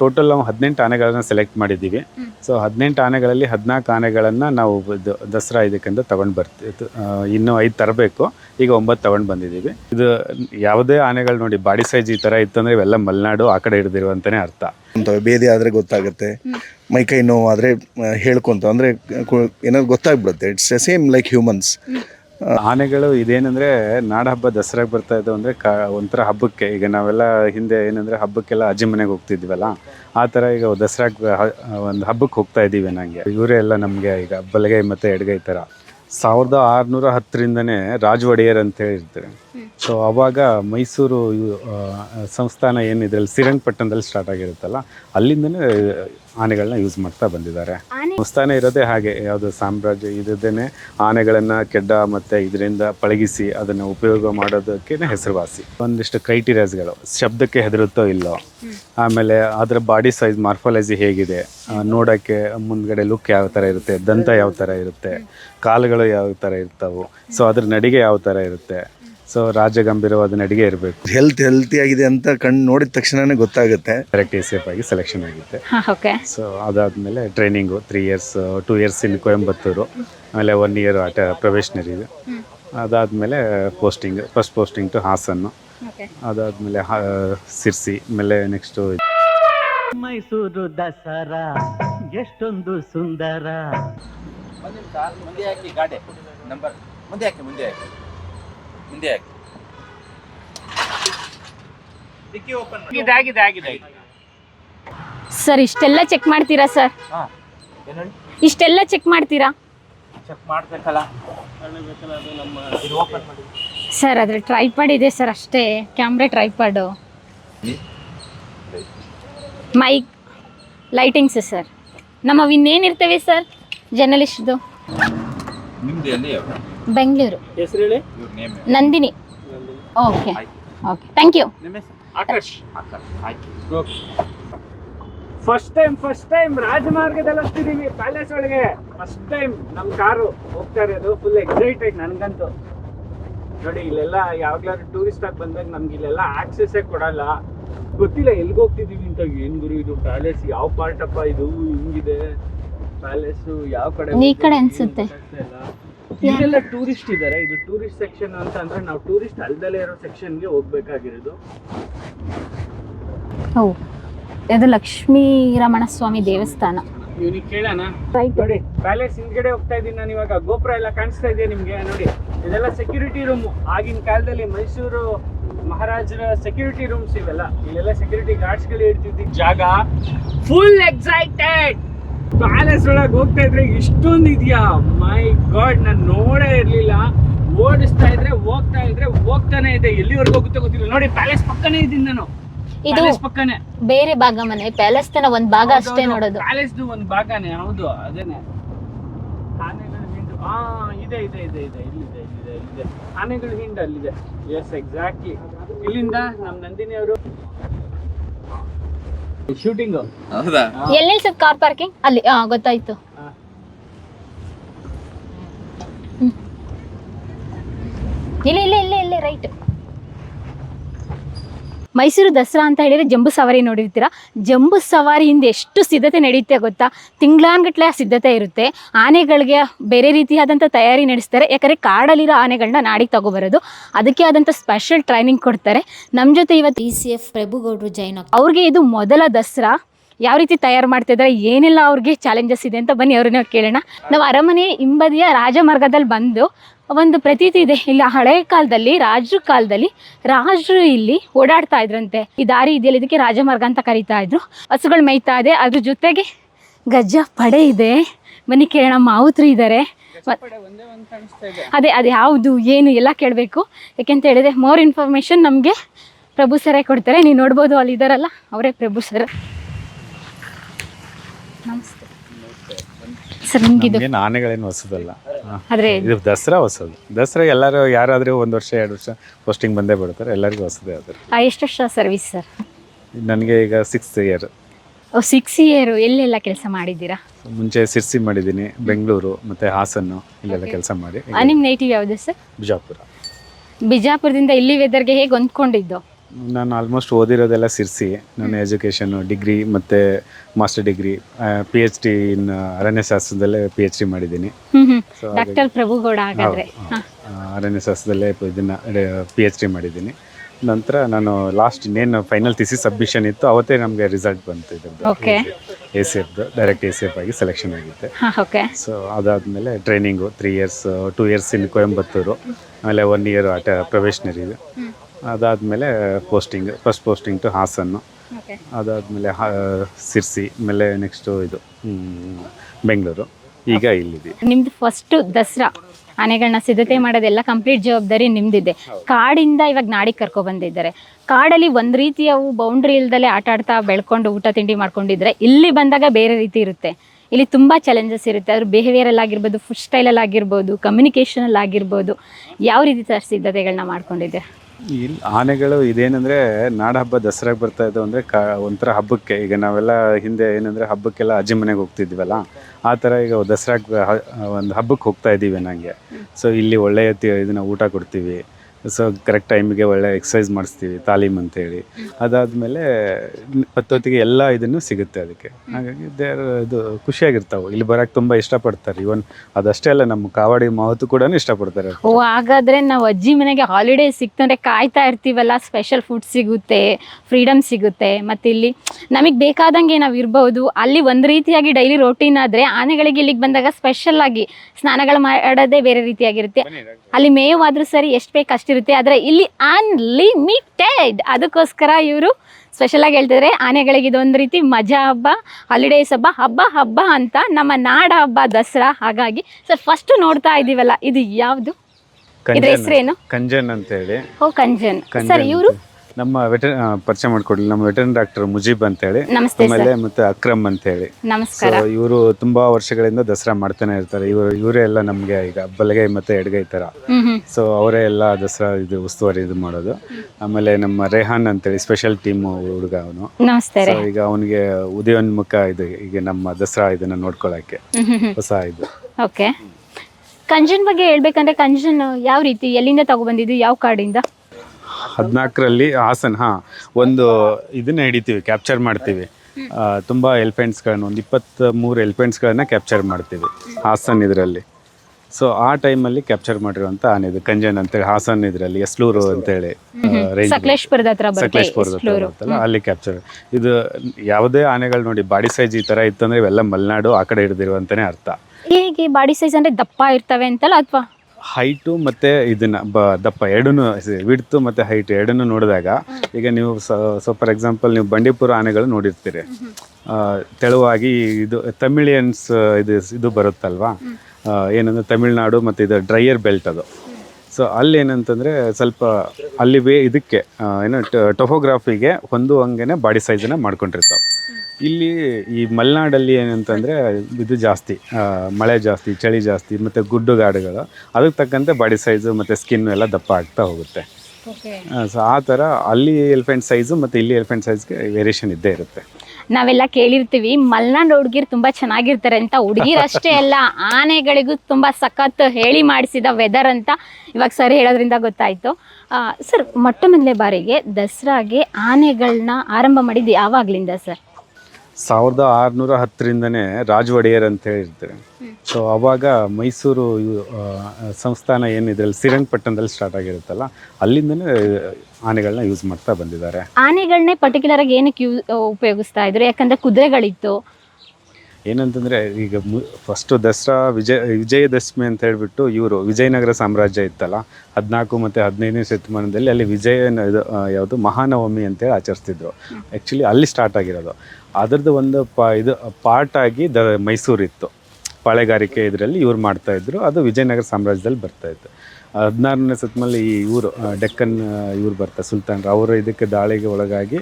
Total ನಾವು ಹದಿನೆಂಟು ಆನೆಗಳನ್ನ select ಮಾಡಿದ್ದೀವಿ. ಸೊ ಹದಿನೆಂಟು ಆನೆಗಳಲ್ಲಿ ಹದಿನಾಲ್ಕು ಆನೆಗಳನ್ನು ನಾವು ದಸರಾ ಇದಕ್ಕಿಂತ ತಗೊಂಡು ಬರ್ತೀವಿ ಇನ್ನೂ ಐದು ತರಬೇಕು. ಈಗ ಒಂಬತ್ತು ತಗೊಂಡು ಬಂದಿದ್ದೀವಿ. ಇದು ಯಾವುದೇ ಆನೆಗಳು ನೋಡಿ ಬಾಡಿ ಸೈಜ್ ಈ ಥರ ಇತ್ತಂದ್ರೆ ಇವೆಲ್ಲ ಮಲೆನಾಡು ಆ ಕಡೆ ಹಿಡಿದಿರುವಂತನೇ ಅರ್ಥ. ಬೇದಿ ಆದರೆ ಗೊತ್ತಾಗುತ್ತೆ. ಮೈಕೈ ನೋವು ಆದರೆ ಹೇಳ್ಕೊಂತ ಅಂದರೆ ಏನಾದ್ರು ಗೊತ್ತಾಗ್ಬಿಡುತ್ತೆ. ಇಟ್ಸ್ ಸೇಮ್ ಲೈಕ್ ಹ್ಯೂಮನ್ಸ್ ಆನೆಗಳು ಇದೇನಂದ್ರೆ ನಾಡ ಹಬ್ಬ ದಸರಾಗೆ ಬರ್ತಾ ಇದ್ದವು ಅಂದ್ರೆ ಒಂಥರ ಹಬ್ಬಕ್ಕೆ. ಈಗ ನಾವೆಲ್ಲ ಹಿಂದೆ ಏನಂದ್ರೆ ಹಬ್ಬಕ್ಕೆಲ್ಲ ಅಜ್ಜಿ ಮನೆಗೆ ಹೋಗ್ತಿದ್ವಲ್ಲ, ಆ ಥರ ಈಗ ದಸರಾಗೆ ಒಂದು ಹಬ್ಬಕ್ಕೆ ಹೋಗ್ತಾ ಇದ್ದೀವಿ ನಂಗೆ. ಇವರೇ ಎಲ್ಲ ನಮಗೆ ಈಗ ಬಲಗೈ ಮತ್ತು ಎಡಗೈ ಥರ. ಸಾವಿರದ ಆರುನೂರ ಹತ್ತರಿಂದನೇ ರಾಜ ಒಡೆಯರ್ ಅಂತ ಹೇಳಿರ್ತಾರೆ. ಸೊ ಅವಾಗ ಮೈಸೂರು ಸಂಸ್ಥಾನ ಏನು ಇದರಲ್ಲಿ ಶ್ರೀರಂಗಪಟ್ಟಣದಲ್ಲಿ ಸ್ಟಾರ್ಟ್ ಆಗಿರುತ್ತಲ್ಲ, ಅಲ್ಲಿಂದನೇ ಆನೆಗಳನ್ನ ಯೂಸ್ ಮಾಡ್ತಾ ಬಂದಿದ್ದಾರೆ. ಮುಸ್ತಾನೆ ಇರೋದೇ ಹಾಗೆ ಯಾವುದು ಸಾಮ್ರಾಜ್ಯ ಇದ್ದೇನೆ ಆನೆಗಳನ್ನು ಕೆಡ್ಡ ಮತ್ತು ಇದರಿಂದ ಪಳಗಿಸಿ ಅದನ್ನು ಉಪಯೋಗ ಮಾಡೋದಕ್ಕೆ ಹೆಸರುವಾಸಿ. ಒಂದಿಷ್ಟು ಕ್ರೈಟೀರಿಯಾಸ್ಗಳು ಶಬ್ದಕ್ಕೆ ಹೆದರುತ್ತೋ ಇಲ್ಲೋ ಆಮೇಲೆ ಅದರ ಬಾಡಿ ಸೈಜ್ ಮಾರ್ಫಾಲಜಿ ಹೇಗಿದೆ ನೋಡೋಕ್ಕೆ ಮುಂದ್ಗಡೆ ಲುಕ್ ಯಾವ ಥರ ಇರುತ್ತೆ ದಂತ ಯಾವ ಥರ ಇರುತ್ತೆ ಕಾಲುಗಳು ಯಾವ ಥರ ಇರ್ತಾವೆ ಸೊ ಅದ್ರ ನಡಿಗೆ ಯಾವ ಥರ ಇರುತ್ತೆ ಸೊ ರಾಜಗಂಭೀರವಾದ ನಡಿಗೆ ಇರಬೇಕು. ಹೆಲ್ತ್ ಹೆಲ್ತಿ ಆಗಿದೆ ಅಂತ ಕಣ್ಣು ನೋಡಿದ ತಕ್ಷಣನೇ ಗೊತ್ತಾಗುತ್ತೆ. ಕರೆಕ್ಟ್ ಸೇಫ್ ಆಗಿ ಸೆಲೆಕ್ಷನ್ ಆಗುತ್ತೆ. ಹಾಂ ಓಕೆ ಸೊ ಅದಾದಮೇಲೆ training three years two years in Coimbatore ಆಮೇಲೆ ಒನ್ ಇಯರ್ ಆಟ ಪ್ರೊಬೇಷನರಿ ಅದಾದ್ಮೇಲೆ posting first posting to Hassan okay ಅದಾದಮೇಲೆ ಸಿರ್ಸಿ ಆಮೇಲೆ ನೆಕ್ಸ್ಟು ಮೈಸೂರು ದಸರಾ ಎಷ್ಟೊಂದು ಸುಂದರ. ಮುಂದೆ ಹಾಕಿ ಗಾಡಿ ನಂಬರ್ ಮುಂದೆ ಹಾಕಿ ಮುಂದೆ ಹಾಕಿ. ಮುಂದೆ ಹಾಕಿ. ಡಿಕ್ಕಿ ಓಪನ್ ಆಗಿದೆ ಆಗಿದೆ ಆಗಿದೆ. ಸರ್ ಇಷ್ಟೆಲ್ಲ ಚೆಕ್ ಮಾಡ್ತೀರಾ ಸರ್? ಹಾಂ ಏನು ಇಷ್ಟೆಲ್ಲ ಚೆಕ್ ಮಾಡ್ತೀರಾ? ಚೆಕ್ ಮಾಡ್ಬೇಕಲ್ಲ. ಇದು ಓಪನ್ ಮಾಡಿ. ಸರ್ ಅದ್ರ ಟ್ರೈಪಾಡ್ ಇದೆ ಸರ್ ಅಷ್ಟೇ. Camera tripod mic lightings sir. ನಮ್ಮ ಇನ್ನೇನಿರ್ತವೆ ಸರ್ ಜರ್ನಲಿಸ್ಟ್ದು ನಿಮ್ದು ಎಲ್ಲಿ ಬೆಂಗಳೂರು. ಹೆಸರು ಹೇಳಿ. Nandini. Okay okay thank you ನಿಮ್ಮ ಹೆಸರು? ಆಕಾಶ್. ಆಕಾಶ್. ಆಯ್ತು. ಫಸ್ಟ್ ಟೈಮ್ ಫಸ್ಟ್ ಟೈಮ್ ರಾಜಮಾರ್ಗದಲ್ಲಿ ಹೋಗ್ತಿದೀವಿ ಪ್ಯಾಲೇಸ್ ಒಳಗೆ. ಫಸ್ಟ್ ಟೈಮ್ ನಮ್ಮ ಕಾರು ಹೋಗ್ತಾ ಇರೋದು. ಫುಲ್ ಎಕ್ಸೈಟೆಡ್ ನನ್ಗಂತೂ. ನೋಡಿ ಇಲ್ಲೆಲ್ಲ ಯಾವಾಗ್ಲಾದ್ರು ಟೂರಿಸ್ಟ್ ಆಗಿ ಬಂದಾಗ ನಮ್ಗೆ ಇಲ್ಲೆಲ್ಲ ಆಕ್ಸೆಸ್ಸೇ ಕೊಡಲ್ಲ. ಗೊತ್ತಿಲ್ಲ ಎಲ್ಲಿಗೆ ಹೋಗ್ತಿದೀವಿ ಅಂತ. ಏನ್ ಗುರು ಇದು ಪ್ಯಾಲೇಸ್ ಯಾವ ಪಾರ್ಟ್ ಅಪ್ಪ ಇದು? ಹಿಂಗಿದೆ. ಪ್ಯಾಲೇಸ್ ಯಾವ ಕಡೆ ಈ ಕಡೆ ಅನ್ಸುತ್ತೆ. ಇಲ್ಲೆಲ್ಲ ಟೂರಿಸ್ಟ್ ಇದ್ದಾರೆ ಇದು ಟೂರಿಸ್ಟ್ ಸೆಕ್ಷನ್ ಅಂತ ಅಂದ್ರೆ ನಾವು ಟೂರಿಸ್ಟ್ ಅಲ್ದಲೇ ಇರೋ ಸೆಕ್ಷನ್ಗೆ ಹೋಗ್ಬೇಕಾಗಿರೋದು. ಓ ಇದು ಲಕ್ಷ್ಮೀ ರಮಣ ಸ್ವಾಮಿ ದೇವಸ್ಥಾನ ಇವನಿಗೆ ಕೇಳೋಣ? ನೋಡಿ ಪ್ಯಾಲೇಸ್ ಹಿಂದ್ಗಡೆ ಹೋಗ್ತಾ ಇದ್ದೀನಿ ನಾನು ಇವಾಗ. ಗೋಪುರ ಎಲ್ಲ ಕಾಣಿಸ್ತಾ ಇದೆಯಾ ನಿಮ್ಗೆ? ನೋಡಿ ಇದೆಲ್ಲ ಸೆಕ್ಯೂರಿಟಿ ರೂಮ್ ಆಗಿನ ಕಾಲದಲ್ಲಿ ಮೈಸೂರು ಮಹಾರಾಜರ ಸೆಕ್ಯೂರಿಟಿ ರೂಮ್ಸ್ ಇವೆಲ್ಲ. ಇಲ್ಲೆಲ್ಲ ಸೆಕ್ಯೂರಿಟಿ ಗಾರ್ಡ್ಸ್ಗಳು ಇಡ್ತಿದ್ದ ಜಾಗ. ಫುಲ್ ಎಕ್ಸೈಟೆಡ್ ಪ್ಯಾಲೇಸ್ ಒಳಗೆ ಹೋಗ್ತಾ ಇದ್ರೆ ಇಷ್ಟೊಂದು ಇದೆಯಾ? ಮೈ ಗಾಡ್ ನಾನು ನೋಡೇ ಇರ್ಲಿಲ್ಲ. ಓಡಿಸ್ತಾ ಇದ್ರೆ ಹೋಗ್ತಾ ಇದ್ರೆ ಹೋಗ್ತಾನೆ ಇದೆ. ಎಲ್ಲಿವರೆಗೂ ಹೋಗುತ್ತೆ ಗೊತ್ತಿಲ್ಲ. ನೋಡಿ ಪ್ಯಾಲೇಸ್ ಪಕ್ಕನೇ ಇದ್ದೀನಿ ನಾನು. ಇದು ಪ್ಯಾಲೇಸ್ ಪಕ್ಕನೇ. ಬೇರೆ ಭಾಗ ಮನೆ. ಪ್ಯಾಲೇಸ್ ತನ ಒಂದ್ ಭಾಗ ಅಷ್ಟೇ ನೋಡೋದು. ಪ್ಯಾಲೇಸ್ದು ಒಂದು ಭಾಗನೇ. ಹೌದು ಅದೇನೆ. ಆನೆಗಳ ಹಿಂಡು. ಆ ಇದೆ ಇದೆ ಇದೆ ಇದೆ. ಇಲ್ಲಿದೆ ಇಲ್ಲಿದೆ ಇಲ್ಲಿದೆ ಆನೆಗಳ ಹಿಂಡು ಅಲ್ಲಿದೆ. ಎಸ್ ಎಕ್ಸಾಕ್ಟ್ಲಿ ಇಲ್ಲಿಂದ ನಮ್ಮ ನಂದಿನಿ ಅವರು ಶೂಟಿಂಗ್ ಹೌದಾ? ಎಲ್ಲಿ ನಿಲ್ಸದ್ ಕಾರ್ ಪಾರ್ಕಿಂಗ್ ಅಲ್ಲಿ ಹಾ ಗೊತ್ತಾಯ್ತು. ಹ್ಮ್. ಇಲ್ಲ ಇಲ್ಲ ಇಲ್ಲ ಇಲ್ಲ ರೈಟ್ ಮೈಸೂರು ದಸರಾ ಅಂತ ಹೇಳಿದ್ರೆ ಜಂಬೂ ಸವಾರಿ ನೋಡಿರ್ತೀರಾ? ಜಂಬೂ ಸವಾರಿಯಿಂದ ಎಷ್ಟು ಸಿದ್ಧತೆ ನಡೆಯುತ್ತೆ ಗೊತ್ತಾ? ತಿಂಗಳಾನ್ಗಟ್ಲೆ ಆ ಸಿದ್ಧತೆ ಇರುತ್ತೆ. ಆನೆಗಳಿಗೆ ಬೇರೆ ರೀತಿಯಾದಂಥ ತಯಾರಿ ನಡೆಸ್ತಾರೆ. ಯಾಕಂದರೆ ಕಾಡಲ್ಲಿರೋ ಆನೆಗಳನ್ನ ನಾಡಿಗೆ ತಗೋಬರೋದು. ಅದಕ್ಕೆ ಆದಂಥ ಸ್ಪೆಷಲ್ ಟ್ರೈನಿಂಗ್ ಕೊಡ್ತಾರೆ. ನಮ್ಮ ಜೊತೆ ಇವತ್ತು ಇ ಸಿ ಎಫ್ ಪ್ರಭುಗೌಡರು ಜೈನ್ ಅವ್ರಿಗೆ ಇದು ಮೊದಲ ದಸರಾ. ಯಾವ ರೀತಿ ತಯಾರು ಮಾಡ್ತಾ ಇದ್ದಾರೆ ಏನೆಲ್ಲ ಅವ್ರಿಗೆ ಚಾಲೆಂಜಸ್ ಇದೆ ಅಂತ ಬನ್ನಿ ಅವ್ರನ್ನ ಕೇಳೋಣ. ನಾವು ಅರಮನೆ ಹಿಂಬದಿಯ ರಾಜಮಾರ್ಗದಲ್ಲಿ ಬಂದು ಒಂದು ಪ್ರತೀತಿ ಇದೆ. ಇಲ್ಲಿ ಹಳೆ ಕಾಲದಲ್ಲಿ ರಾಜರ ಕಾಲದಲ್ಲಿ ರಾಜರು ಇಲ್ಲಿ ಓಡಾಡ್ತಾ ಇದ್ರಂತೆ. ಈ ದಾರಿ ಇದೆಯಲ್ಲ ಇದಕ್ಕೆ ರಾಜಮಾರ್ಗ ಅಂತ ಕರೀತಾ ಇದ್ರು. ಹಸುಗಳು ಮೇಯ್ತಾ ಇದೆ ಅದ್ರ ಜೊತೆಗೆ ಗಜ್ಜ ಪಡೆ ಇದೆ. ಬನ್ನಿ ಕೇಳೋಣ ಮಾವುತ್ರಿ ಇದ್ದಾರೆ ಅದೇ ಅದು ಯಾವುದು ಏನು ಎಲ್ಲ ಕೇಳಬೇಕು. ಯಾಕೆಂತ ಹೇಳಿದ್ರೆ ಮೋರ್ ಇನ್ಫಾರ್ಮೇಷನ್ ನಮಗೆ ಪ್ರಭು ಸರೇ ಕೊಡ್ತಾರೆ. ನೀವು ನೋಡ್ಬೋದು ಅಲ್ಲಿ ಇದ್ದಾರಲ್ಲ ಅವರೇ ಪ್ರಭು ಸರ್. ನಮಸ್ತೆ. ಸರ್ ನಿಮ್ಗಿದು ನಮಗೇನು ಆನೆಗಳೇನು ಹೊಸದಲ್ಲ. ಹಾ. ಆದ್ರೆ ಇದು ದಸರಾ ಹೊಸದು. ದಸರಾ ಎಲ್ಲರೂ ಯಾರಾದರೂ ಒಂದು ವರ್ಷ ಎರಡು ವರ್ಷ ಪೋಸ್ಟಿಂಗ್ ಬಂದೇ ಬಿಡ್ತಾರೆ ಎಲ್ಲರಿಗೂ ಹೊಸದೇ ಅದು ಆ, ಎಷ್ಟು ವರ್ಷ ಸರ್ವಿಸ್ ಸರ್ ನನಗೆ ಈಗ ಸಿಕ್ಸ್ತ್ ಇಯರ್ ಸಿಕ್ಸ್ ಇಯರ್ ಎಲ್ಲೆಲ್ಲ ಕೆಲಸ ಮಾಡಿದ್ದೀರಾ? ಮುಂಚೆ ಸಿರ್ಸಿ ಮಾಡಿದ್ದೀನಿ ಬೆಂಗಳೂರು ಮತ್ತು ಹಾಸನ್ನು ಇಲ್ಲೆಲ್ಲ ಕೆಲಸ ಮಾಡಿ. ಆ, ನಿಮ್ಮ ನೇಟಿವ್ ಯಾವುದು ಸರ್ ಬಿಜಾಪುರ. ಬಿಜಾಪುರದಿಂದ ಇಲ್ಲಿ ವೆದರ್ಗೆ ಹೇಗೆ ಹೊಂದ್ಕೊಂಡಿದ್ದು? ನಾನು ಆಲ್ಮೋಸ್ಟ್ ಓದಿರೋದೆಲ್ಲ ಸಿರ್ಸಿ. ನನ್ನ ಎಜುಕೇಷನು ಡಿಗ್ರಿ ಮತ್ತು master degree P H D in ಅರಣ್ಯಶಾಸ್ತ್ರದಲ್ಲೇ P H D ಮಾಡಿದ್ದೀನಿ. ಸೊ ಡಾಕ್ಟರ್ ಪ್ರಭುಗೌಡ ಹಾಗಾದ್ರೆ. ಹಾ. ಅರಣ್ಯಶಾಸ್ತ್ರದಲ್ಲೇ ಇದನ್ನು ಪಿ ಎಚ್ ಡಿ ಮಾಡಿದ್ದೀನಿ. ನಂತರ ನಾನು ಲಾಸ್ಟ್ ಇನ್ನೇನು ಫೈನಲ್ ತಿಸಿ ಸಬ್ಮಿಷನ್ ಇತ್ತು ಅವತ್ತೇ ನಮಗೆ ರಿಸಲ್ಟ್ ಬಂತು ಇದರದ್ದು. ಎ ಸಿ ಎಫ್ದು ಡೈರೆಕ್ಟ್ ಎ ಸಿ ಎಫ್ ಆಗಿ ಸೆಲೆಕ್ಷನ್ ಓಕೆ ಸೊ ಅದಾದಮೇಲೆ training three years two years in Coimbatore ಆಮೇಲೆ ಒನ್ ಇಯರ್ ಅಟ ಪ್ರೊಬೇಷ್ನರಿ ಅದಾದಮೇಲೆ posting first posting to Hassan okay ಅದಾದಮೇಲೆ ಹಾ ಸಿರ್ಸಿ ಆಮೇಲೆ ನೆಕ್ಸ್ಟು ಇದು ಹ್ಮ್, ಬೆಂಗಳೂರು. ಈಗ ಇಲ್ಲಿದ್ದೀವಿ ನಿಮ್ದು ಫಸ್ಟ್ ದಸರಾ ಆನೆಗಳನ್ನ ಸಿದ್ಧತೆ ಮಾಡೋದೆಲ್ಲ ಕಂಪ್ಲೀಟ್ ಜವಾಬ್ದಾರಿ ನಿಮ್ದಿದೆ. ಕಾಡಿಂದ ಇವಾಗ ನಾಡಿಗೆ ಕರ್ಕೊ ಬಂದಿದ್ದಾರೆ. ಕಾಡಲ್ಲಿ ಒಂದ್ ರೀತಿಯ ಅವು ಬೌಂಡ್ರಿ ಇಲ್ದಲೆ ಆಟ ಆಡ್ತಾ ಬೆಳ್ಕೊಂಡು ಊಟ ತಿಂಡಿ ಮಾಡ್ಕೊಂಡಿದ್ರೆ ಇಲ್ಲಿ ಬಂದಾಗ ಬೇರೆ ರೀತಿ ಇರುತ್ತೆ. ಇಲ್ಲಿ ತುಂಬಾ ಚಾಲೆಂಜಸ್ ಇರುತ್ತೆ. ಅದ್ರ ಬಿಹೇವಿಯರ್ ಆಗಿರ್ಬೋದು ಫುಡ್ ಸ್ಟೈಲಲ್ಲಿ ಆಗಿರ್ಬೋದು ಕಮ್ಯುನಿಕೇಷನಲ್ಲಿ ಆಗಿರ್ಬೋದು ಯಾವ ರೀತಿ ಸರ್ ಸಿದ್ಧತೆಗಳನ್ನ ಮಾಡ್ಕೊಂಡಿದ್ದೀರಾ? ಇಲ್ಲಿ ಆನೆಗಳು ಇದೇನಂದ್ರೆ ನಾಡಹಬ್ಬ ದಸರಾಗೆ ಬರ್ತಾ ಇದ್ದವು ಅಂದ್ರೆ ಕ ಒಂಥರ ಹಬ್ಬಕ್ಕೆ ಈಗ ನಾವೆಲ್ಲ ಹಿಂದೆ ಏನಂದ್ರೆ ಹಬ್ಬಕ್ಕೆಲ್ಲ ಅಜ್ಜಿ ಮನೆಗೆ ಹೋಗ್ತಿದ್ವಲ್ಲ ಆ ಥರ ಈಗ ದಸರಾಗೆ ಒಂದು ಹಬ್ಬಕ್ಕೆ ಹೋಗ್ತಾ ಇದ್ದೀವಿ ನನಗೆ ಸೊ ಇಲ್ಲಿ ಒಳ್ಳೆಯ ತಿ- ಇದನ್ನ ಊಟ ಕೊಡ್ತೀವಿ. ಸೊ ಕರೆಕ್ಟ್ ಟೈಮಿಗೆ ಒಳ್ಳೆ ಎಕ್ಸಸೈಸ್ ಮಾಡಿಸ್ತೀವಿ ತಾಲೀಮ್ ಅಂತೇಳಿ. ಅದಾದಮೇಲೆ ಹತ್ತೊತ್ತಿಗೆ ಎಲ್ಲ ಇದನ್ನು ಸಿಗುತ್ತೆ ಅದಕ್ಕೆ. ಹಾಗಾಗಿ ದೇರ್ ಇದು ಖುಷಿಯಾಗಿರ್ತಾವೆ. ಇಲ್ಲಿ ಬರೋಕ್ಕೆ ತುಂಬ ಇಷ್ಟಪಡ್ತಾರೆ. ಇವನ್ ಅದಷ್ಟೇ ಅಲ್ಲ ನಮ್ಮ ಕಾವಾಡಿ ಮಾವತ್ತು ಕೂಡ ಇಷ್ಟಪಡ್ತಾರೆ ಓ ಹಾಗಾದ್ರೆ ನಾವು ಅಜ್ಜಿ ಮನೆಗೆ ಹಾಲಿಡೇ ಸಿಕ್ತಂದ್ರೆ ಕಾಯ್ತಾ ಇರ್ತೀವಲ್ಲ ಸ್ಪೆಷಲ್ ಫುಡ್ ಸಿಗುತ್ತೆ ಫ್ರೀಡಮ್ ಸಿಗುತ್ತೆ. ಮತ್ತು ಇಲ್ಲಿ ನಮಗೆ ಬೇಕಾದಂಗೆ ನಾವು ಇರ್ಬೋದು. ಅಲ್ಲಿ ಒಂದು ರೀತಿಯಾಗಿ ಡೈಲಿ ರೋಟೀನ್ ಆದ್ರೆ ಆನೆಗಳಿಗೆ ಇಲ್ಲಿಗೆ ಬಂದಾಗ ಸ್ಪೆಷಲ್ ಆಗಿ ಸ್ನಾನಗಳು ಮಾಡೋದೇ ಬೇರೆ ರೀತಿಯಾಗಿರುತ್ತೆ. ಅಲ್ಲಿ ಮೇವಾದರೂ ಸರಿ ಎಷ್ಟು ಬೇಕು ಅಷ್ಟಿರುತ್ತೆ ಆದರೆ ಇಲ್ಲಿ ಅನ್ಲಿಮಿಟೆಡ್. ಅದಕ್ಕೋಸ್ಕರ ಇವರು ಸ್ಪೆಷಲ್ ಆಗಿ ಹೇಳ್ತಿದ್ರೆ ಆನೆಗಳಿಗೆ ಇದೊಂದು ರೀತಿ ಮಜಾ ಹಬ್ಬ ಹಾಲಿಡೇಸ್ ಹಬ್ಬ ಹಬ್ಬ ಹಬ್ಬ ಅಂತ ನಮ್ಮ ನಾಡ ಹಬ್ಬ ದಸರಾ ಹಾಗಾಗಿ. ಸರ್ ಫಸ್ಟ್ ನೋಡ್ತಾ ಇದೀವಲ್ಲ ಇದು ಯಾವುದು? ಇದ್ರ ಹೆಸರೇನು? ಕಂಜನ್ ಅಂತೇಳಿ. ಓ ಕಂಜನ್. ಸರ್ ಇವರು? ಅಂತ. ನಮ್ಮ ವೆಟರ್ ಪರಿಚಯ ಮಾಡ್ಕೊಡ್ಲಿ. ನಮ್ಮ ವೆಟರ್ನ್ ಡಾಕ್ಟರ್ ಮುಜೀಬ್ ಅಂತ ಹೇಳಿ ಆಮೇಲೆ ಮತ್ತೆ ಅಕ್ರಮ್ ಅಂತ ಹೇಳಿ ನಮಸ್ಕಾರ ಇವರು ತುಂಬಾ ವರ್ಷಗಳಿಂದ ದಸರಾ ಮಾಡ್ತಾನೆ ಇರ್ತಾರೆ. ಇವರು ಇವರೇ ಎಲ್ಲ ನಮಗೆ ಈಗ ಬಲಗೈ ಮತ್ತೆ ಎಡಗೈ ತರ. ಸೊ ಅವರೇ ಎಲ್ಲ ದಸರಾ ಇದು ಉಸ್ತುವಾರಿ ಇದು ಮಾಡೋದು. ಆಮೇಲೆ ನಮ್ಮ ರೇಹಾನ್ ಅಂತೇಳಿ ಸ್ಪೆಷಲ್ ಟೀಮ್ ಹುಡುಗ ಅವನು. ಈಗ ಅವನಿಗೆ ಉದಯೋನ್ಮುಖ ಇದು ಈಗ ನಮ್ಮ ದಸರಾ ಇದನ್ನ ನೋಡ್ಕೊಳಕ್ಕೆ ಹೊಸ ಇದು. ಓಕೆ. ಕಂಜನ್ ಬಗ್ಗೆ ಹೇಳ್ಬೇಕಂದ್ರೆ ಕಂಜನ್ ಯಾವ ರೀತಿ ಎಲ್ಲಿಂದ ತಗೊಬಂದಿದ್ದು ಯಾವ ಕಾಡಿಂದ? ಹದಿನಾಲ್ಕರಲ್ಲಿ ಹಾಸನ್ ಹಾ ಒಂದು ಇದನ್ನ ಹಿಡಿತೀವಿ ಕ್ಯಾಪ್ಚರ್ ಮಾಡ್ತೀವಿ. ತುಂಬಾ ಎಲಿಫೆಂಟ್ಸ್ಗಳನ್ನ ಒಂದು ಇಪ್ಪತ್ತ್ ಮೂರು ಎಲಿಫೆಂಟ್ಸ್ಗಳನ್ನ ಕ್ಯಾಪ್ಚರ್ ಮಾಡ್ತೀವಿ ಹಾಸನ್ ಇದರಲ್ಲಿ. ಸೊ ಆ ಟೈಮಲ್ಲಿ ಕ್ಯಾಪ್ಚರ್ ಮಾಡಿರುವಂಥ ಆನೆ ಇದು ಕಂಜನ್ ಅಂತೇಳಿ ಹಾಸನ್ ಇದರಲ್ಲಿ ಎಸ್ಲೂರು ಅಂತೇಳಿ ಸಕಲೇಶ್ಪುರದ ಹತ್ರ. ಬರುತ್ತಲ್ಲ ಅಲ್ಲಿ ಕ್ಯಾಪ್ಚರ್ ಇದು ಯಾವುದೇ ಆನೆಗಳು ನೋಡಿ ಬಾಡಿ ಸೈಜ್ ಈ ಥರ ಇತ್ತಂದ್ರೆ ಇವೆಲ್ಲ ಮಲೆನಾಡು ಆ ಕಡೆ ಹಿಡಿದಿರುವಂತಾನೆ ಅರ್ಥ. ಹೇಗೆ ಬಾಡಿ ಸೈಜ್ ಅಂದ್ರೆ ದಪ್ಪ ಇರ್ತವೆ ಅಂತಲ್ಲ ಅಥವಾ? ಹೈಟು ಮತ್ತೆ ಇದನ್ನ ಬ ದಪ್ಪ ಎರಡನ್ನೂ ವಿಡ್ತು ಮತ್ತೆ ಹೈಟ್ ಎರಡನ್ನೂ ನೋಡಿದಾಗ ಈಗ ನೀವು ಸೊ ಫಾರ್ ಎಕ್ಸಾಂಪಲ್ ನೀವು ಬಂಡೀಪುರ ಆನೆಗಳು ನೋಡಿರ್ತೀರಿ. ತೆಳುವಾಗಿ ಇದು ತಮಿಳಿಯನ್ಸ್ ಇದು ಇದು ಬರುತ್ತಲ್ವಾ? ಏನಂದ್ರೆ ತಮಿಳ್ನಾಡು ಮತ್ತು ಇದು ಡ್ರೈಯರ್ ಬೆಲ್ಟ್ ಅದು. ಸೊ ಅಲ್ಲಿ ಏನಂತಂದರೆ ಸ್ವಲ್ಪ ಅಲ್ಲಿ ವೇ ಇದಕ್ಕೆ ಏನು ಟೊಫೋಗ್ರಾಫಿಗೆ ಹೊಂದುವಂಗೆ ಬಾಡಿ ಸೈಜನ್ನು ಮಾಡ್ಕೊಂಡಿರ್ತಾವೆ. ಇಲ್ಲಿ ಈ ಮಲೆನಾಡಲ್ಲಿ ಏನಂತಂದರೆ ಇದು ಜಾಸ್ತಿ ಮಳೆ ಜಾಸ್ತಿ ಚಳಿ ಜಾಸ್ತಿ ಮತ್ತು ಗುಡ್ಡುಗಾಡುಗಳು ಅದಕ್ಕೆ ತಕ್ಕಂತೆ ಬಾಡಿ ಸೈಜು ಮತ್ತು ಸ್ಕಿನ್ ಎಲ್ಲ ದಪ್ಪ ಆಗ್ತಾ ಹೋಗುತ್ತೆ. ಸೊ ಆ ಥರ ಅಲ್ಲಿ ಎಲಿಫೆಂಟ್ ಸೈಜು ಮತ್ತು ಇಲ್ಲಿ ಎಲಿಫೆಂಟ್ ಸೈಜ್ಗೆ ವೇರಿಯೇಷನ್ ಇದ್ದೇ ಇರುತ್ತೆ. ನಾವೆಲ್ಲ ಕೇಳಿರ್ತೀವಿ ಮಲ್ನಾಡ್ ಹುಡುಗಿರು ತುಂಬಾ ಚೆನ್ನಾಗಿರ್ತಾರೆ ಅಂತ ಹುಡುಗಿರಷ್ಟೇ ಅಲ್ಲ ಆನೆಗಳಿಗೂ ತುಂಬಾ ಸಖತ್ ಹೇಳಿ ಮಾಡಿಸಿದ ವೆದರ್ ಅಂತ ಇವಾಗ ಸರ್ ಹೇಳೋದ್ರಿಂದ ಗೊತ್ತಾಯ್ತು. ಸರ್ ಮೊಟ್ಟ ಮೊದಲೇ ಬಾರಿಗೆ ದಸರಾಗೆ ಆನೆಗಳನ್ನ ಆರಂಭ ಮಾಡಿದ್ದು ಯಾವಾಗ್ಲಿಂದ ಸರ್ ಸಾವಿರದ ಆರುನೂರ ಹತ್ತರಿಂದನೇ ರಾಜ ಒಡೆಯರ್ ಅಂತ ಹೇಳಿರ್ತಾರೆ. ಸೊ ಅವಾಗ ಮೈಸೂರು ಸಂಸ್ಥಾನ ಏನಿದೆ ಅಲ್ಲಿ ಶ್ರೀರಂಗಪಟ್ಟಣದಲ್ಲಿ ಸ್ಟಾರ್ಟ್ ಆಗಿರುತ್ತಲ್ಲ ಅಲ್ಲಿಂದನೇ ಆನೆಗಳನ್ನ ಯೂಸ್ ಮಾಡ್ತಾ ಬಂದಿದ್ದಾರೆ. ಆನೆಗಳನ್ನೇ ಪರ್ಟಿಕ್ಯುಲರ್ ಆಗಿ ಏನಕ್ಕೆ ಯೂ ಉಪಯೋಗಿಸ್ತಾ ಇದ್ರು? ಯಾಕಂದ್ರೆ ಕುದುರೆಗಳಿತ್ತು. ಏನಂತಂದರೆ, ಈಗ ಮು ಫಸ್ಟು ದಸರಾ ವಿಜಯ, ವಿಜಯದಶಮಿ ಅಂತ ಹೇಳಿಬಿಟ್ಟು ಇವರು ವಿಜಯನಗರ ಸಾಮ್ರಾಜ್ಯ ಇತ್ತಲ್ಲ, ಹದಿನಾಲ್ಕು ಮತ್ತು ಹದಿನೈದನೇ ಶತಮಾನದಲ್ಲಿ ಅಲ್ಲಿ ವಿಜಯ ಇದು ಯಾವುದು ಮಹಾನವಮಿ ಅಂತೇಳಿ ಆಚರಿಸ್ತಿದ್ರು. ಆ್ಯಕ್ಚುಲಿ ಅಲ್ಲಿ ಸ್ಟಾರ್ಟ್ ಆಗಿರೋದು. ಅದರದ್ದು ಒಂದು ಪ, ಇದು ಪಾರ್ಟ್ ಆಗಿ ದ ಮೈಸೂರಿತ್ತು. ಪಾಳೆಗಾರಿಕೆ ಇದರಲ್ಲಿ ಇವ್ರು ಮಾಡ್ತಾಯಿದ್ರು ಅದು ವಿಜಯನಗರ ಸಾಮ್ರಾಜ್ಯದಲ್ಲಿ ಬರ್ತಾಯಿತ್ತು ಹದಿನಾರನೇ ಈ ಇವರು ಡೆಕ್ಕನ್ ಇವ್ರು ಬರ್ತಾರೆ ಸುಲ್ತಾನ್ರು ಅವರು ಇದಕ್ಕೆ ದಾಳಿಗೆ ಒಳಗಾಗಿ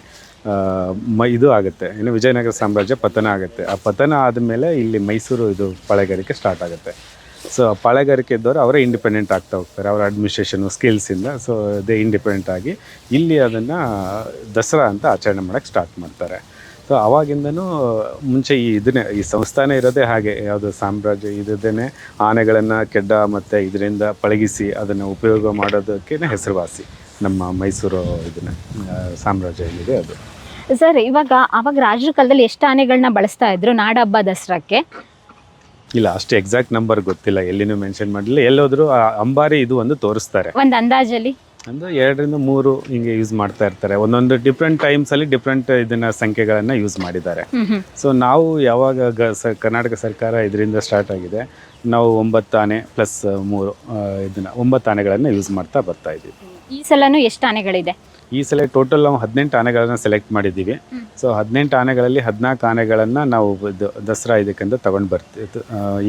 ಮ, ಇದು ಆಗುತ್ತೆ. ಏನು ವಿಜಯನಗರ ಸಾಮ್ರಾಜ್ಯ ಪತನ ಆಗುತ್ತೆ. ಆ ಪತನ ಆದಮೇಲೆ ಇಲ್ಲಿ ಮೈಸೂರು ಇದು ಪಾಳೆಗಾರಿಕೆ ಸ್ಟಾರ್ಟ್ ಆಗುತ್ತೆ. ಸೊ ಪಾಳೆಗಾರಿಕೆ ಇದ್ದವರು ಅವರೇ ಇಂಡಿಪೆಂಡೆಂಟ್ ಆಗ್ತಾ ಹೋಗ್ತಾರೆ. ಅವರ ಅಡ್ಮಿನಿಸ್ಟ್ರೇಷನು ಸ್ಕಿಲ್ಸಿಂದ ಸೊ ಅದೇ ಇಂಡಿಪೆಂಡೆಂಟ್ ಆಗಿ ಇಲ್ಲಿ ಅದನ್ನು ದಸರಾ ಅಂತ ಆಚರಣೆ ಮಾಡೋಕ್ಕೆ ಸ್ಟಾರ್ಟ್ ಮಾಡ್ತಾರೆ. ಸೊ ಅವಾಗಿಂದನೂ ಮುಂಚೆ ಈ ಇದನ್ನೇ ಈ ಸಂಸ್ಥಾನ ಇರೋದೇ ಹಾಗೆ ಯಾವುದು ಸಾಮ್ರಾಜ್ಯ ಇದ್ದೇನೆ ಆನೆಗಳನ್ನು ಕೆಡ್ಡ ಮತ್ತು ಇದರಿಂದ ಪಳಗಿಸಿ ಅದನ್ನು ಉಪಯೋಗ ಮಾಡೋದಕ್ಕೆ ಹೆಸರುವಾಸಿ ನಮ್ಮ ಮೈಸೂರು ಇದನ್ನ ಸಾಮ್ರಾಜ್ಯ ಏನಿದೆ ಅದು. ಸರ್ ಇವಾಗ ಅವಾಗ ರಾಜರ ಕಾಲದಲ್ಲಿ ಎಷ್ಟು ಆನೆಗಳನ್ನ ಬಳಸ್ತಾ ಇದ್ರು? ನಾಡಹಬ್ಬ ದಸರಾಕ್ಕೆ? ಇಲ್ಲ ಅಷ್ಟು ಎಕ್ಸಾಕ್ಟ್ ನಂಬರ್ ಗೊತ್ತಿಲ್ಲ ಎಲ್ಲಿನೂ ಮೆನ್ಷನ್ ಮಾಡಲಿಲ್ಲ. ಎಲ್ಲೋದ್ರು ಆ ಅಂಬಾರಿ ಇದು ಒಂದು ತೋರಿಸ್ತಾರೆ. ಒಂದು ಅಂದಾಜಲ್ಲಿ? ಅಂದ್ರೆ ಎರಡರಿಂದ ಮೂರು ಹಿಂಗೆ ಯೂಸ್ ಮಾಡ್ತಾ ಇರ್ತಾರೆ. ಒಂದೊಂದು ಡಿಫ್ರೆಂಟ್ ಟೈಮ್ಸಲ್ಲಿ ಡಿಫ್ರೆಂಟ್ ಇದನ್ನ ಸಂಖ್ಯೆಗಳನ್ನು ಯೂಸ್ ಮಾಡಿದ್ದಾರೆ. ಸೊ ನಾವು ಯಾವಾಗ ಗ ಸ ಕರ್ನಾಟಕ ಸರ್ಕಾರ ಇದರಿಂದ ಸ್ಟಾರ್ಟ್ ಆಗಿದೆ ನಾವು ಒಂಬತ್ತು ಆನೆ ಪ್ಲಸ್ ಮೂರು ಇದನ್ನು ಒಂಬತ್ತು ಆನೆಗಳನ್ನು ಯೂಸ್ ಮಾಡ್ತಾ ಬರ್ತಾ ಇದ್ದೀವಿ. ಈ ಸಲ ಎಷ್ಟು ಆನೆಗಳಿದೆ? ಈ ಸಲ ಟೋಟಲ್ ನಾವು ಹದಿನೆಂಟು ಆನೆಗಳನ್ನು ಸೆಲೆಕ್ಟ್ ಮಾಡಿದ್ದೀವಿ. ಸೊ ಹದಿನೆಂಟು ಆನೆಗಳಲ್ಲಿ ಹದಿನಾಲ್ಕು ಆನೆಗಳನ್ನು ನಾವು ದಸರಾ ಇದಕ್ಕಿಂತ ತಗೊಂಡು ಬರ್ತೀವಿ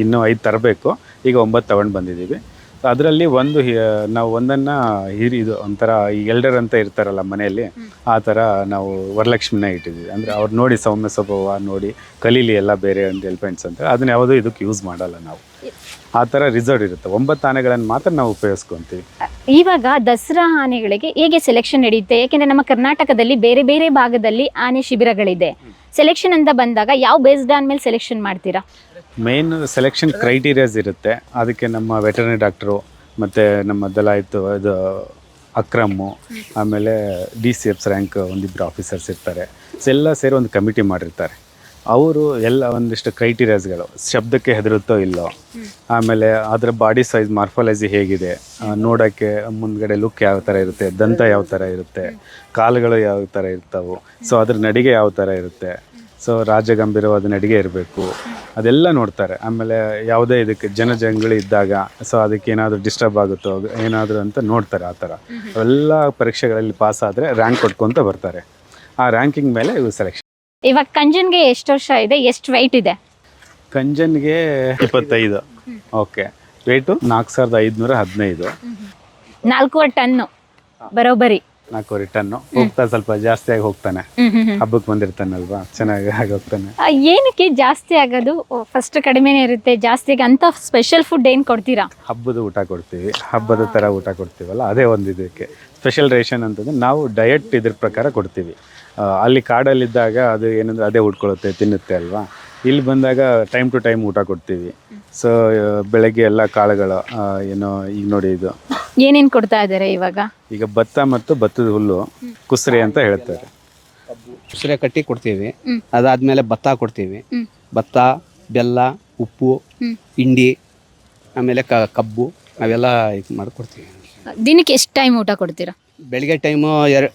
ಇನ್ನೂ ಐದು ತರಬೇಕು. ಈಗ ಒಂಬತ್ತು ತಗೊಂಡು ಬಂದಿದ್ದೀವಿ. ಅದರಲ್ಲಿ ಒಂದು ಹಿ- ನಾವು ಒಂದನ್ನು ಹಿರಿ ಇದು ಒಂಥರ ಈ ಎಲ್ಡರ್ ಅಂತ ಇರ್ತಾರಲ್ಲ ಮನೆಯಲ್ಲಿ ಆ ಥರ ನಾವು ವರಲಕ್ಷ್ಮಿನ ಇಟ್ಟಿದ್ದೀವಿ. ಅಂದರೆ ಅವ್ರು ನೋಡಿ ಸೌಮ್ಯ ಸ್ವಭಾವ ನೋಡಿ ಕಲೀಲಿ ಎಲ್ಲ ಬೇರೆ ಒಂದು ಎಲಿಫೆಂಟ್ಸ್ ಅಂತ ಅದನ್ನ ಯಾವುದೂ ಇದಕ್ಕೆ ಯೂಸ್ ಮಾಡಲ್ಲ ನಾವು. ಆ ಥರ ರಿಸರ್ವ್ ಇರುತ್ತೆ. ಒಂಬತ್ತು ಆನೆಗಳನ್ನು ಮಾತ್ರ ನಾವು ಉಪಯೋಗಿಸ್ಕೊತೀವಿ. ಇವಾಗ ದಸರಾ ಆನೆಗಳಿಗೆ ಹೇಗೆ ಸೆಲೆಕ್ಷನ್ ನಡೆಯುತ್ತೆ ಯಾಕೆಂದ್ರೆ ನಮ್ಮ ಕರ್ನಾಟಕದಲ್ಲಿ ಬೇರೆ ಬೇರೆ ಭಾಗದಲ್ಲಿ ಆನೆ ಶಿಬಿರಗಳಿದೆ. ಸೆಲೆಕ್ಷನ್ ಅಂತ ಬಂದಾಗ ಯಾವ ಬೇಸ್ಡ್ ಆನ್ ಮೇಲೆ ಸೆಲೆಕ್ಷನ್ ಮಾಡ್ತೀರಾ? ಮೇನ್ ಸೆಲೆಕ್ಷನ್ ಕ್ರೈಟೀರಿಯಾಸ್ ಇರುತ್ತೆ. ಅದಕ್ಕೆ ನಮ್ಮ ವೆಟರ್ನರಿ ಡಾಕ್ಟ್ರು ಮತ್ತು ನಮ್ಮ ದಲಾಯಿತು, ಇದು ಅಕ್ರಮ್ಮು ಆಮೇಲೆ ಡಿ ಸಿ ಎಫ್ಸ್ ರ್ಯಾಂಕ್ ಒಂದಿಬ್ಬರು ಆಫೀಸರ್ಸ್ ಇರ್ತಾರೆ. ಸೊ ಎಲ್ಲ ಸೇರಿ ಒಂದು ಕಮಿಟಿ ಮಾಡಿರ್ತಾರೆ. ಅವರು ಎಲ್ಲ ಒಂದಿಷ್ಟು ಕ್ರೈಟೀರಿಯಾಸ್ಗಳು ಶಬ್ದಕ್ಕೆ ಹೆದರುತ್ತೋ ಇಲ್ಲೋ, ಆಮೇಲೆ ಅದರ ಬಾಡಿ ಸೈಜ್ ಮಾರ್ಫಾಲಜಿ ಹೇಗಿದೆ ನೋಡೋಕ್ಕೆ ಮುಂದ್ಗಡೆ ಲುಕ್ ಯಾವ ಥರ ಇರುತ್ತೆ, ದಂತ ಯಾವ ಥರ ಇರುತ್ತೆ, ಕಾಲುಗಳು ಯಾವ ಥರ ಇರ್ತಾವೆ ಸೊ ಅದ್ರ ನಡಿಗೆ ಯಾವ ಥರ ಇರುತ್ತೆ ಸೊ ರಾಜಗಂಭೀರವಾದ ನಡಿಗೆ ಇರಬೇಕು. ಅದೆಲ್ಲ ನೋಡ್ತಾರೆ. ಆಮೇಲೆ ಯಾವುದೇ ಇದಕ್ಕೆ ಜನಜಂಗುಳಿ ಇದ್ದಾಗ ಸೊ ಅದಕ್ಕೆ ಏನಾದರೂ ಡಿಸ್ಟರ್ಬ್ ಆಗುತ್ತೋ ಏನಾದರೂ ಅಂತ ನೋಡ್ತಾರೆ ಆ ಥರ. ಎಲ್ಲ ಪರೀಕ್ಷೆಗಳಲ್ಲಿ ಪಾಸ್ ಆದರೆ ರ್ಯಾಂಕ್ ಕೊಟ್ಕೊಂತ ಬರ್ತಾರೆ. ಆ ರ್ಯಾಂಕಿಂಗ್ ಮೇಲೆ ಇವು ಸೆಲೆಕ್ಷನ್ ಇವಾಗ ಕಂಜನ್ಗೆ ಎಷ್ಟು ವರ್ಷ ಇದೆ? ಎಷ್ಟು ವೈಟ್ ಇದೆ? ಕಂಜನ್ಗೆ ಇಪ್ಪತ್ತೈದು. ಓಕೆ ರೇಟು ನಾಲ್ಕು ಸಾವಿರದ ಐದುನೂರ ಹದಿನೈದು. ನಾಲ್ಕೂವರೆ ಟನ್ನು. ಬರೋಬ್ಬರಿ. ನಾಲ್ಕೂವರೆ ಟನ್ನು ಹೋಗ್ತಾ ಸ್ವಲ್ಪ ಜಾಸ್ತಿಯಾಗಿ ಹೋಗ್ತಾನೆ. ಹ್ಮ್ ಹ್ಮ್ ಹ್ಮ್. ಹಬ್ಬಕ್ಕೆ ಬಂದಿರ್ತಾನಲ್ವಾ? ಚೆನ್ನಾಗಿ ಆಗಿ ಹೋಗ್ತಾನೆ. ಆ, ಏನಕ್ಕೆ ಜಾಸ್ತಿ ಆಗೋದು? ಫಸ್ಟ್ ಕಡಿಮೆನೇ ಇರುತ್ತೆ. ಜಾಸ್ತಿ ಅಂತ ಸ್ಪೆಷಲ್ ಫುಡ್ ಏನು ಕೊಡ್ತೀರಾ? ಹಬ್ಬದ ಊಟ ಕೊಡ್ತೀವಿ. ಹಬ್ಬದ ಥರ ಊಟ ಕೊಡ್ತೀವಲ್ಲ ಅದೇ ಒಂದು ಇದಕ್ಕೆ. ಸ್ಪೆಷಲ್ ರೇಷನ್ ಅಂತಂದ್ರೆ ನಾವು ಡಯಟ್ ಇದ್ರ ಪ್ರಕಾರ ಕೊಡ್ತೀವಿ. ಆ, ಅಲ್ಲಿ ಕಾಡಲ್ಲಿದ್ದಾಗ ಅದು ಏನಂದ್ರೆ ಅದೇ ಉಟ್ಕೊಳ್ಳುತ್ತೆ ತಿನ್ನುತ್ತೆ ಅಲ್ವಾ? ಇಲ್ಲಿ ಬಂದಾಗ ಟೈಮ್ ಟು ಟೈಮ್ ಊಟ ಕೊಡ್ತೀವಿ. ಸೊ ಬೆಳಗ್ಗೆ ಎಲ್ಲ ಕಾಳುಗಳು ಆ, ಏನೋ ಈಗ ನೋಡಿ ಇದು. ಏನೇನು ಕೊಡ್ತಾ ಇದ್ದಾರೆ ಇವಾಗ? ಈಗ ಭತ್ತ ಮತ್ತು ಭತ್ತದ ಹುಲ್ಲು ಕುಸ್ರಿ ಅಂತ ಹೇಳ್ತಾರೆ. ಉಸಿರೆ ಕಟ್ಟಿ ಕೊಡ್ತೀವಿ. ಅದಾದ್ಮೇಲೆ ಭತ್ತ ಕೊಡ್ತೀವಿ. ಭತ್ತ ಬೆಲ್ಲ ಉಪ್ಪು ಹಿಂಡಿ ಆಮೇಲೆ ಕ ಕಬ್ಬು ಅವೆಲ್ಲ ಇದು ಮಾಡಿಕೊಡ್ತೀವಿ. ದಿನಕ್ಕೆ ಎಷ್ಟು ಟೈಮ್ ಊಟ ಕೊಡ್ತೀರಾ? ಬೆಳಿಗ್ಗೆ ಟೈಮು ಎರ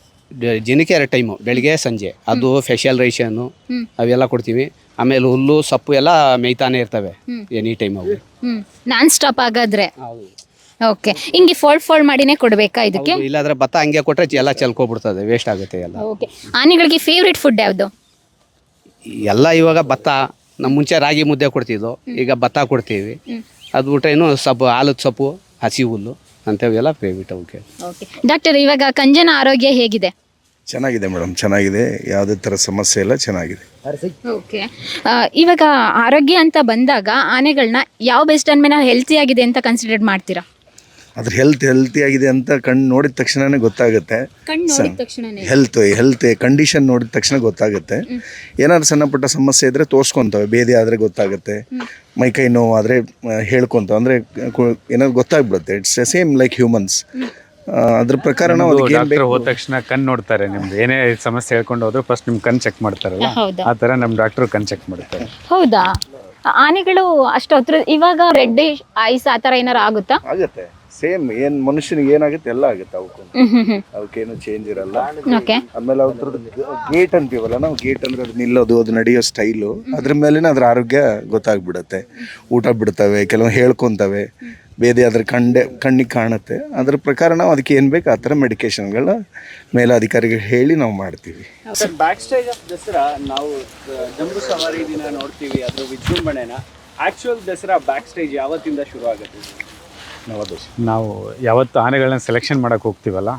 ದಿನಕ್ಕೆ ಎರಡು ಟೈಮು ಬೆಳಿಗ್ಗೆ ಸಂಜೆ. ಅದು ಫೆಷಿಯಲ್ ರೈಷನ್ನು. ಅವೆಲ್ಲ ಕೊಡ್ತೀವಿ. ಆಮೇಲೆ ಹುಲ್ಲು ಸೊಪ್ಪು ಎಲ್ಲ ಮೇಯ್ತಾನೆ ಇರ್ತವೆ ಎನಿ ಟೈಮ್ ಅವು. ಹ್ಮ್. ನಾನ್ ಸ್ಟಾಪ್ ಆಗಾದ್ರೆ ಓಕೆ ಹಿಂಗೆ ಫೋಲ್ಡ್ ಫೋಲ್ಡ್ ಮಾಡಿನೇ ಕೊಡ್ಬೇಕಾ ಇದಕ್ಕೆ? ಹೌದು, ಇಲ್ಲಾಂದ್ರೆ ಭತ್ತ ಹಂಗೆ ಕೊಟ್ಟರೆ ಎಲ್ಲ ಚಲ್ಕೊಬಿಡ್ತದೆ ವೇಸ್ಟ್ ಆಗುತ್ತೆ ಎಲ್ಲ. ಓಕೆ ಆನೆಗಳಿಗೆ ಫೇವ್ರೆಟ್ ಫುಡ್ ಯಾವುದು? ಎಲ್ಲ ಇವಾಗ ಭತ್ತ ನಮ್ಮ ಮುಂಚೆ ರಾಗಿ ಮುದ್ದೆ ಕೊಡ್ತಿದ್ವು ಈಗ ಭತ್ತ ಕೊಡ್ತೀವಿ. ಅದು ಬಿಟ್ರೆ ಏನು ಸೊಪ್ಪು ಆಲದ ಸೊಪ್ಪು ಹಸಿ ಹುಲ್ಲು. ಅಂಥವೆಲ್ಲ ಫೇವ್ರೇಟ್ ಅವಕ್ಕೆ ಓಕೆ ಡಾಕ್ಟರ್ ಇವಾಗ ಕಂಜನ ಆರೋಗ್ಯ ಹೇಗಿದೆ? ಚೆನ್ನಾಗಿದೆ ಮೇಡಮ್ ಚೆನ್ನಾಗಿದೆ. ಯಾವುದೇ ಥರ ಸಮಸ್ಯೆ ಇಲ್ಲ ಚೆನ್ನಾಗಿದೆ. ಓಕೆ ಇವಾಗ ಆರೋಗ್ಯ ಅಂತ ಬಂದಾಗ ಆನೆಗಳನ್ನ ಯಾವ ಬೆಸ್ಟ್ ಮೇಲೆ ಹೆಲ್ತಿ ಆಗಿದೆ ಅಂತ ಕನ್ಸಿಡರ್ ಮಾಡ್ತೀರಾ? ಅದ್ರ ಹೆಲ್ತ್ ಹೆಲ್ತಿ ಆಗಿದೆ ಅಂತ ಕಣ್ಣು ನೋಡಿದ ತಕ್ಷಣನೇ ಗೊತ್ತಾಗುತ್ತೆ. ಕಣ್ಣು ನೋಡಿದ ತಕ್ಷಣನೇ. ಹೆಲ್ತ್ ಹೆಲ್ತ್ ಕಂಡೀಷನ್ ನೋಡಿದ ತಕ್ಷಣ ಗೊತ್ತಾಗುತ್ತೆ. ಏನಾದ್ರು ಸಣ್ಣ ಪುಟ್ಟ ಸಮಸ್ಯೆ ಇದ್ರೆ ತೋರಿಸ್ಕೊಂತವೆ. ಬೇದಿ ಆದರೆ ಗೊತ್ತಾಗುತ್ತೆ. ಮೈಕೈ ನೋವು ಆದರೆ ಹೇಳ್ಕೊಂತ ಅಂದರೆ ಏನಾದ್ರು ಗೊತ್ತಾಗ್ಬಿಡುತ್ತೆ. ಇಟ್ಸ್ ಸೇಮ್ ಲೈಕ್ ಹ್ಯೂಮನ್ಸ್ ಅದ್ರ ಪ್ರಕಾರ ನಾವು ಅದಕ್ಕೆ ಏನು ಡಾಕ್ಟರ್ ಬೇಕು? ಹೋದ ತಕ್ಷಣ ಕಣ್ ನೋಡ್ತಾರೆ ನಿಮ್ದು. ಏನೇ ಸಮಸ್ಯೆ ಹೇಳ್ಕೊಂಡು ಹೋದ್ರು ಫಸ್ಟ್ ನಿಮ್ ಕಣ್ ಚೆಕ್ ಮಾಡ್ತಾರಲ್ಲ? ಹೌದಾ. ಆ ತರ ನಮ್ಮ ಡಾಕ್ಟರ್ ಕಣ್ ಚೆಕ್ ಮಾಡ್ತಾರೆ. ಹೌದಾ? ಆನೆಗಳು ಅಷ್ಟು ಹತ್ರ ಇವಾಗ ರೆಡ್ ಐಸ್ ಆ ಥರ ಏನಾರು ಆಗುತ್ತಾ? ಆಗುತ್ತೆ. ಸೇಮ್ ಏನು ಮನುಷ್ಯನಿಗೆ ಏನಾಗುತ್ತೆ ಎಲ್ಲ ಆಗುತ್ತೆ ಅವಕ್ಕೂ. ಅವಕ್ಕೇನು ಚೇಂಜ್ ಇರಲ್ಲ. ಓಕೆ ಆಮೇಲೆ ಅವ್ರದ್ದು ಗೇಟ್ ಅಂತೀವಲ್ಲ ನಾವು ಗೇಟ್ ಅಂದ್ರೆ ಅದು ನಿಲ್ಲೋದು ಅದು ನಡೆಯೋ ಸ್ಟೈಲು ಅದ್ರ ಮೇಲೇನೆ ಅದ್ರ ಆರೋಗ್ಯ ಗೊತ್ತಾಗ್ಬಿಡುತ್ತೆ. ಊಟ ಬಿಡ್ತವೆ ಕೆಲವು ಹೇಳ್ಕೊಂತವೆ. ಬೇದಿ ಅದ್ರ ಕಂಡೆ ಕಣ್ಣಿಗೆ ಕಾಣುತ್ತೆ. ಅದ್ರ ಪ್ರಕಾರ ನಾವು ಅದಕ್ಕೆ ಏನು ಬೇಕು ಆ ಥರ ಮೆಡಿಕೇಶನ್ಗಳ ಮೇಲಾಧಿಕಾರಿಗಳು ಹೇಳಿ ನಾವು ಮಾಡ್ತೀವಿ. ಬ್ಯಾಕ್ ಸ್ಟೇಜ್ ಆಫ್ ದಸರಾ ನಾವು ಜಂಬೂ ಸವಾರಿ ದಿನ ನೋಡ್ತೀವಿ ಅದ್ರ ವಿಜೃಂಭಣೆನ. ಆಕ್ಚುಯಲ್ ದಸರಾ ಬ್ಯಾಕ್ ಸ್ಟೇಜ್ ಯಾವತ್ತಿಂದ ಶುರು ಆಗುತ್ತೆ ನಾವು ಯಾವತ್ತು ಆನೆಗಳನ್ನ ಸೆಲೆಕ್ಷನ್ ಮಾಡಕ್ಕೆ ಹೋಗ್ತೀವಲ್ಲ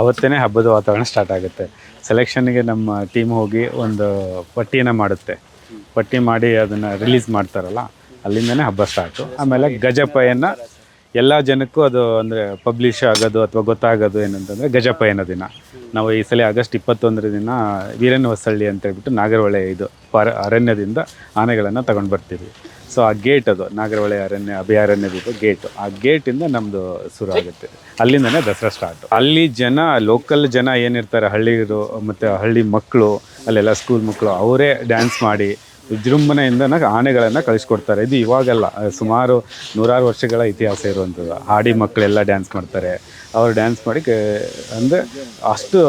ಅವತ್ತೇ ಹಬ್ಬದ ವಾತಾವರಣ ಸ್ಟಾರ್ಟ್ ಆಗುತ್ತೆ. ಸೆಲೆಕ್ಷನ್ಗೆ ನಮ್ಮ ಟೀಮ್ ಹೋಗಿ ಒಂದು ಪಟ್ಟಿಯನ್ನು ಮಾಡುತ್ತೆ. ಪಟ್ಟಿ ಮಾಡಿ ಅದನ್ನು ರಿಲೀಸ್ ಮಾಡ್ತಾರಲ್ಲ, ಅಲ್ಲಿಂದನೇ ಹಬ್ಬ ಸ್ಟಾರ್ಟು ಆಮೇಲೆ ಗಜಪಯನ ಎಲ್ಲ ಜನಕ್ಕೂ ಅದು ಅಂದರೆ ಪಬ್ಲಿಷ್ ಆಗೋದು ಅಥವಾ ಗೊತ್ತಾಗೋದು ಏನಂತಂದರೆ ಗಜಪಯನ ದಿನ. ನಾವು ಈ ಸಲ ಆಗಸ್ಟ್ ಇಪ್ಪತ್ತೊಂದರ ದಿನ ವೀರನ ಹೊಸಳ್ಳಿ ಅಂತ ಹೇಳ್ಬಿಟ್ಟು ನಾಗರಹೊಳೆ ಇದು ಅರಣ್ಯದಿಂದ ಆನೆಗಳನ್ನು ತಗೊಂಡು ಬರ್ತೀವಿ. ಸೊ ಆ ಗೇಟ್ ಅದು ನಾಗರಹೊಳೆ ಅರಣ್ಯ ಅಭಯಾರಣ್ಯದ ಗೇಟ್ ಆ ಗೇಟಿಂದ ನಮ್ಮದು ಶುರು ಆಗುತ್ತೆ. ಅಲ್ಲಿಂದನೇ ದಸರಾ ಸ್ಟಾರ್ಟ್ ಅಲ್ಲಿ ಜನ ಲೋಕಲ್ ಜನ ಏನಿರ್ತಾರೆ ಹಳ್ಳಿರು ಮತ್ತು ಹಳ್ಳಿ ಮಕ್ಕಳು ಅಲ್ಲೆಲ್ಲ ಸ್ಕೂಲ್ ಮಕ್ಕಳು ಅವರೇ ಡ್ಯಾನ್ಸ್ ಮಾಡಿ ವಿಜೃಂಭಣೆಯಿಂದ ಆನೆಗಳನ್ನು ಕಳಿಸ್ಕೊಡ್ತಾರೆ. ಇದು ಇವಾಗಲ್ಲ, ಸುಮಾರು ನೂರಾರು ವರ್ಷಗಳ ಇತಿಹಾಸ ಇರುವಂಥದ್ದು. ಹಾಡಿ ಮಕ್ಕಳೆಲ್ಲ ಡ್ಯಾನ್ಸ್ ಮಾಡ್ತಾರೆ. ಅವರು ಡ್ಯಾನ್ಸ್ ಮಾಡಿ ಅಂದರೆ ಅಷ್ಟು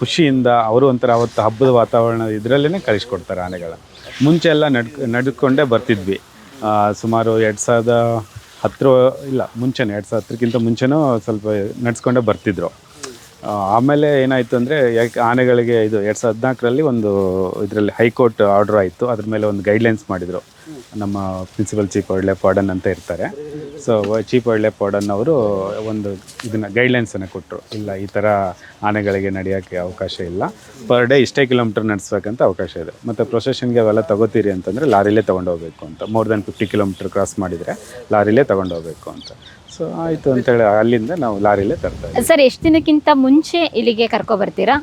ಖುಷಿಯಿಂದ ಅವರು ಒಂಥರ ಅವತ್ತು ಹಬ್ಬದ ವಾತಾವರಣ ಇದರಲ್ಲೇ ಕಳಿಸ್ಕೊಡ್ತಾರೆ ಆನೆಗಳ ಮುಂಚೆ ಎಲ್ಲ ನಡ್ ನಡ್ಕೊಂಡೇ ಬರ್ತಿದ್ವಿ. ಸುಮಾರು ಎರಡು ಸಾವಿರದ ಹತ್ತರ ಇಲ್ಲ, ಮುಂಚೆನೇ, ಎರಡು ಸಾವಿರ ಹತ್ತಕ್ಕಿಂತ ಮುಂಚೆನೂ ಸ್ವಲ್ಪ ನಡ್ಸ್ಕೊಂಡೇ ಬರ್ತಿದ್ರು. ಆಮೇಲೆ ಏನಾಯಿತು ಅಂದರೆ, ಯಾಕೆ ಆನೆಗಳಿಗೆ ಇದು ಎರಡು ಸಾವಿರದ ಹದಿನಾಲ್ಕರಲ್ಲಿ ಒಂದು ಇದರಲ್ಲಿ ಹೈಕೋರ್ಟ್ ಆರ್ಡರ್ ಆಯಿತು. ಅದ್ರ ಮೇಲೆ ಒಂದು ಗೈಡ್ಲೈನ್ಸ್ ಮಾಡಿದರು. ನಮ್ಮ ಪ್ರಿನ್ಸಿಪಲ್ ಚೀಫ್ ಒಳ್ಳೆ ಫಾರ್ಡನ್ ಅಂತ ಇರ್ತಾರೆ. ಸೊ ಚೀಫ್ ಒಳ್ಳೆ ಪೋಡನ್ ಅವರು ಒಂದು ಇದನ್ನು ಗೈಡ್ಲೈನ್ಸನ್ನು ಕೊಟ್ಟರು ಇಲ್ಲ, ಈ ಥರ ಆನೆಗಳಿಗೆ ನಡೆಯೋಕ್ಕೆ ಅವಕಾಶ ಇಲ್ಲ. ಪರ್ ಡೇ ಇಷ್ಟೇ ಕಿಲೋಮೀಟರ್ ನಡೆಸ್ಬೇಕಂತ ಅವಕಾಶ ಇದೆ. ಮತ್ತು ಪ್ರೊಸೆಷನ್ಗೆ ಅವೆಲ್ಲ ತಗೋತೀರಿ ಅಂತಂದರೆ ಲಾರಿಲೇ ತೊಗೊಂಡೋಗ್ಬೇಕು ಅಂತ. More than fifty kilometre cross ಮಾಡಿದರೆ ಲಾರಿಲೇ ತೊಗೊಂಡೋಗ್ಬೇಕು ಅಂತ. ಸೊ ಆಯಿತು ಅಂತೇಳಿ ಅಲ್ಲಿಂದ ನಾವು ಲಾರಿಲೇ ತರ್ತಾ ಇದ್ದೀವಿ. ಸರ್, ಎಷ್ಟು ದಿನಕ್ಕಿಂತ ಮುಂಚೆ ಇಲ್ಲಿಗೆ ಕರ್ಕೊ ಬರ್ತೀರಾ?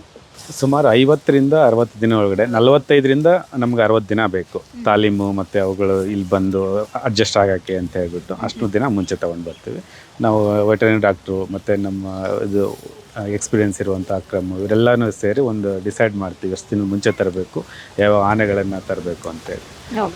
ಸುಮಾರು ಐವತ್ತರಿಂದ ಅರವತ್ತು ದಿನ ಒಳಗಡೆ, ನಲವತ್ತೈದರಿಂದ ನಮ್ಗೆ ಅರವತ್ತು ದಿನ ಬೇಕು. ತಾಲೀಮು ಮತ್ತು ಅವುಗಳು ಇಲ್ಲಿ ಬಂದು ಅಡ್ಜಸ್ಟ್ ಆಗೋಕ್ಕೆ ಅಂತ ಹೇಳ್ಬಿಟ್ಟು ಅಷ್ಟು ದಿನ ಮುಂಚೆ ತೊಗೊಂಡು ಬರ್ತೀವಿ. ನಾವು ವೆಟರ್ನರಿ ಡಾಕ್ಟ್ರು ಮತ್ತು ನಮ್ಮ ಇದು ಎಕ್ಸ್ಪೀರಿಯೆನ್ಸ್ ಇರುವಂಥ ಅಕ್ರಮ ಇವರೆಲ್ಲನೂ ಸೇರಿ ಒಂದು ಡಿಸೈಡ್ ಮಾಡ್ತೀವಿ ಎಷ್ಟು ದಿನ ಮುಂಚೆ ತರಬೇಕು ಯಾವ ಆನೆಗಳನ್ನು ತರಬೇಕು ಅಂತೇಳಿ.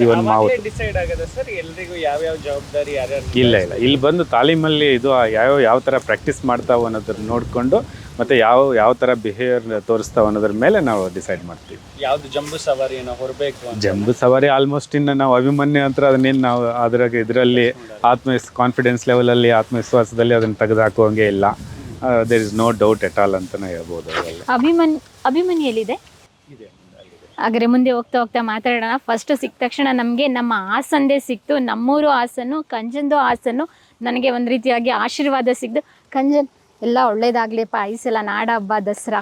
ಇವನ್ ಮಾವು ಡಿಸೈಡ್ ಆಗದ ಸರ್ ಎಲ್ರಿಗೂ ಯಾವ್ಯಾವ ಜವಾಬ್ದಾರಿ ಯಾರ್ಯಾರು ಇಲ್ಲ ಇಲ್ಲ. ಇಲ್ಲಿ ಬಂದು ತಾಲೀಮಲ್ಲಿ ಇದು ಯಾವ ಯಾವ ಥರ ಪ್ರಾಕ್ಟೀಸ್ ಮಾಡ್ತಾವೆ ಅನ್ನೋದ್ರ ನೋಡಿಕೊಂಡು ಮತ್ತು ಯಾವ ಯಾವ ಥರ ಬಿಹೇವಿಯರ್ ತೋರಿಸ್ತಾವೆ ಅನ್ನೋದ್ರ ಮೇಲೆ ನಾವು ಡಿಸೈಡ್ ಮಾಡ್ತೀವಿ. ಯಾವ್ದು ಜಂಬು ಸವಾರಿ ಹೊರಬೇಕು ಜಂಬೂ ಸವಾರಿ ಆಲ್ಮೋಸ್ಟ್ ಇನ್ನು ನಾವು ಅಭಿಮನ್ಯ ಅಂತ ಅದನ್ನೇನು ನಾವು ಅದ್ರಾಗ ಇದರಲ್ಲಿ ಆತ್ಮವಿಸ್ ಕಾನ್ಫಿಡೆನ್ಸ್ ಲೆವೆಲಲ್ಲಿ ಆತ್ಮವಿಶ್ವಾಸದಲ್ಲಿ ಅದನ್ನು ತೆಗೆದು ಹಾಕುವಂಗೆ ಇಲ್ಲ. There is no doubt at all ಅಂತಲೇ ಹೇಳ್ಬೋದು ಅದರಲ್ಲಿ. ಅಭಿಮನ್ ಅಭಿಮನ್ಯು ಎಲ್ಲಿದೆ ಹಾಗಾದ್ರೆ ಮುಂದೆ ಹೋಗ್ತಾ ಹೋಗ್ತಾ ಮಾತಾಡೋಣ. ಫಸ್ಟ್ ಸಿಕ್ಕ ತಕ್ಷಣ ನಮಗೆ ನಮ್ಮ ಹಾಸಂದೇ ಸಿಕ್ತು ನಮ್ಮೂರು ಹಾಸನ್ನು ಕಂಜಂದು ಹಾಸನ್ನು ನನಗೆ ಒಂದು ರೀತಿಯಾಗಿ ಆಶೀರ್ವಾದ ಸಿಕ್ತು ಕಂಜನ್ ಎಲ್ಲ ಒಳ್ಳೇದಾಗ್ಲಿಪ್ಪ ಈ ಸಲ ನಾಡ ಹಬ್ಬ ದಸರಾ.